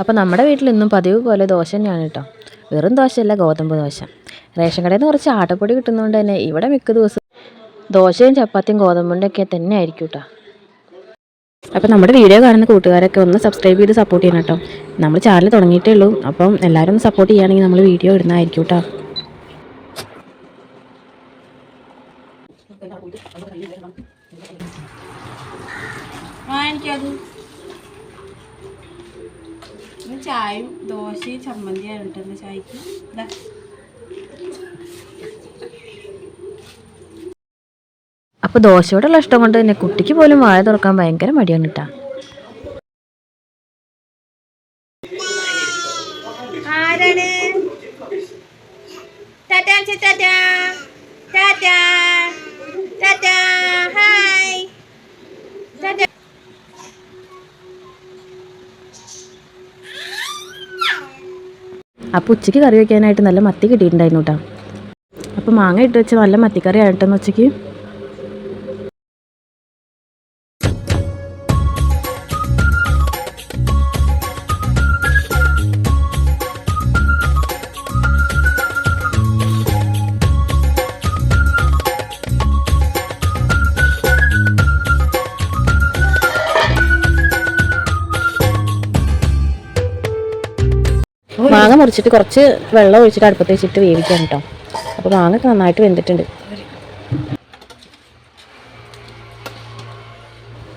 അപ്പോൾ നമ്മുടെ വീട്ടിൽ ഇന്നും പതിവ് പോലെ ദോശ തന്നെയാണ് കേട്ടോ. വെറും ദോശയല്ല ഗോതമ്പ് ദോശ. റേഷൻ കടയിൽ നിന്ന് കുറച്ച് ആട്ടപ്പൊടി കിട്ടുന്നതുകൊണ്ട് തന്നെ ഇവിടെ മിക്ക ദിവസം ദോശയും ചപ്പാത്തിയും ഗോതമ്പിന്റെയൊക്കെ തന്നെ ആയിരിക്കും കേട്ടോ. അപ്പോൾ നമ്മുടെ വീഡിയോ കാണുന്ന കൂട്ടുകാരൊക്കെ ഒന്ന് സബ്സ്ക്രൈബ് ചെയ്ത് സപ്പോർട്ട് ചെയ്യണം കേട്ടോ. നമ്മൾ ചാനൽ തുടങ്ങിയിട്ടേ ഉള്ളൂ. അപ്പം എല്ലാവരും ഒന്ന് സപ്പോർട്ട് ചെയ്യുകയാണെങ്കിൽ നമ്മൾ വീഡിയോ ഇടുന്നതായിരിക്കും കേട്ടോ. എനിക്കത്. ചായയും ദോശയും ചമ്മന്തിയാണ് കിട്ടുന്നത് ചായക്ക്. ഇതാ അപ്പോൾ ദോശയോടുള്ള ഇഷ്ടം കൊണ്ട് തന്നെ കുട്ടിക്ക് പോലും വായ തുറക്കാൻ ഭയങ്കര മടിയാണ് കേട്ടോ ആരാണ്? Tata tata tata. അപ്പോൾ ഉച്ചയ്ക്ക് കറി വയ്ക്കാനായിട്ട് നല്ല മത്തി കിട്ടിയിട്ടുണ്ടായിരുന്നു കേട്ടോ അപ്പോൾ മാങ്ങ ഇട്ട് വെച്ച നല്ല മത്തിക്കറി ആയിട്ടെന്ന് ഉച്ചയ്ക്ക് മാങ്ങ മുറിച്ചിട്ട് കുറച്ച് വെള്ളം ഒഴിച്ചിട്ട് അടുപ്പത്ത് വെച്ചിട്ട് വേവിക്കാം കേട്ടോ അപ്പോൾ മാങ്ങ നന്നായിട്ട് വെന്തിട്ടുണ്ട്.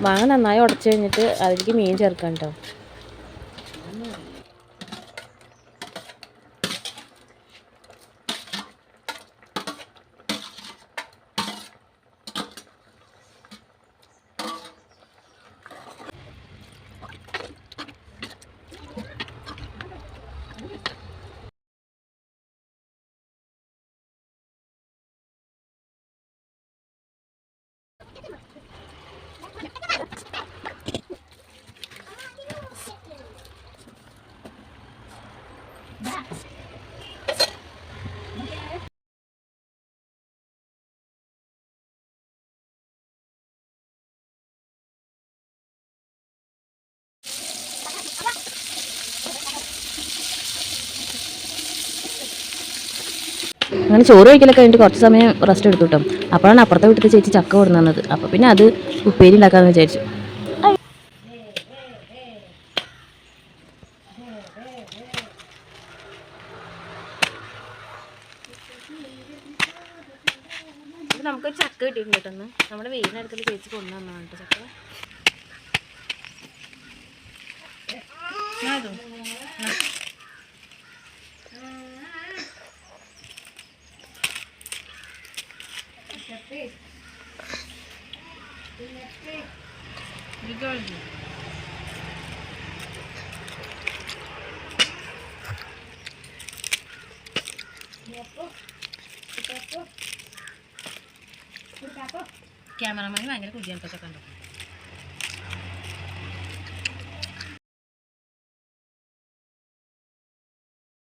മാങ്ങ നന്നായി ഉടച്ചു കഴിഞ്ഞിട്ട് അതിലേക്ക് മീൻ ചേർക്കാം കേട്ടോ അങ്ങനെ ചോറ് കഴിക്കലൊക്കെ കഴിഞ്ഞിട്ട് കുറച്ച് സമയം റെസ്റ്റ് എടുത്തു കിട്ടും അപ്പോഴാണ് അപ്പുറത്തെ വീട്ടിൽ ചേച്ചി ചക്ക കൊടുന്നു തന്നത്. അപ്പോൾ പിന്നെ അത് ഉപ്പേരി ഉണ്ടാക്കാമെന്ന് വിചാരിച്ചു. നമുക്ക് ചക്ക കിട്ടിയിട്ടുണ്ട് കേട്ടോ നമ്മുടെ നമ്മുടെ വീടിനടുത്തുള്ള ചേച്ചി കൊണ്ടുവന്നാണ് കേട്ടോ ചക്ക. ക്യാമറമാൻ ഭയങ്കര കുതിയാണ് കേട്ടോ ചക്ക ഉണ്ടോ